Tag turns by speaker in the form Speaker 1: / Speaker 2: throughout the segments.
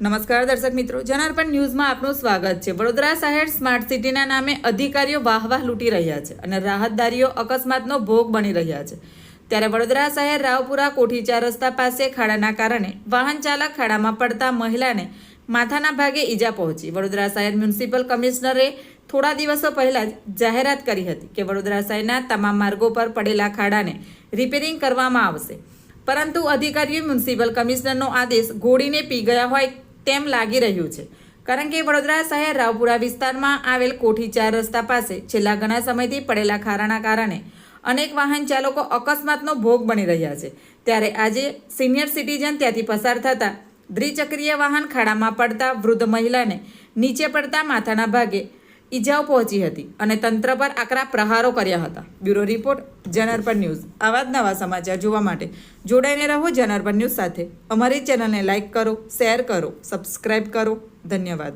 Speaker 1: નમસ્કાર દર્શક મિત્રો, જનાર્પણ ન્યૂઝમાં આપનું સ્વાગત છે. વડોદરા શહેર સ્માર્ટ સિટીના નામે અધિકારીઓ વાહવાહ લૂંટી રહ્યા છે અને રાહતદારીઓ અકસ્માતનો ભોગ બની રહ્યા છે. ત્યારે વડોદરા શહેર રાવપુરા કોઠી ચાર રસ્તા પાસે ખાડાના કારણે વાહન ચાલક ખાડામાં પડતા મહિલાને માથાના ભાગે ઈજા પહોંચી. વડોદરા શહેર મ્યુનિસિપલ કમિશનરે થોડા દિવસો પહેલા જ જાહેરાત કરી હતી કે વડોદરા શહેરના તમામ માર્ગો પર પડેલા ખાડાને રિપેરિંગ કરવામાં આવશે. પરંતુ અધિકારીઓ મ્યુનિસિપલ કમિશનરનો આદેશ ઘોડીને પી ગયા હોય તેમ લાગી રહ્યું છે. કારણ કે વડોદરા શહેર રાવપુરા વિસ્તારમાં આવેલ કોઠી ચાર રસ્તા પાસે છેલ્લા ઘણા સમયથી પડેલા ખારાના કારણે અનેક વાહન ચાલકો અકસ્માતનો ભોગ બની રહ્યા છે. ત્યારે આજે સિનિયર સિટીઝન ત્યાંથી પસાર થતા દ્વિચક્રીય વાહન ખાડામાં પડતા વૃદ્ધ મહિલાને નીચે પડતા માથાના ભાગે ઈજાઓ પહોંચી હતી અને તંત્ર પર આકરા પ્રહારો કર્યા હતા. બ્યુરો રિપોર્ટ જનરપન ન્યૂઝ. આવા જ નવા સમાચાર જોવા માટે જોડાઈને રહો જનરપન ન્યૂઝ સાથે. અમારી ચેનલને લાઇક કરો શેર કરો સબસ્ક્રાઇબ કરો. ધન્યવાદ.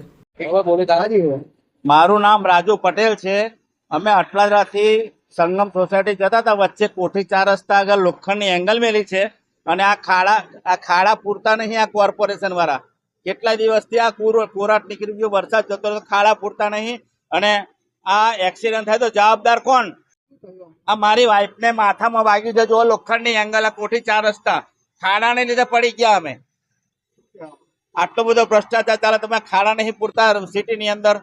Speaker 2: મારું નામ રાજુ પટેલ છે. અમે અટલાદરાથી સંગમ સોસાયટી જતા હતા. વચ્ચે કોઠી ચાર રસ્તા આગળ લોખંડની એંગલ મેલી છે અને આ ખાડા આ ખાડા પૂરતા નહીં આ કોર્પોરેશન વાળા કેટલા દિવસથી આ કોર- કોરાટ નીકળી ગયો. વરસાદ જતો ખાડા પૂરતા નહીં. અને આ એક્સિડન્ટ થાય તો જવાબદાર કોણ? આ મારી વાઈફને માથામાં વાગ્યું છે. જો લોખંડની એંગલ આ કોઠી ચાર રસ્તા. ખાડાને લીધે પડી ગયા અમે. આટલો બધો ભ્રષ્ટાચાર ચાલે તમે ખાડા નહીં પૂરતા સિટીની અંદર.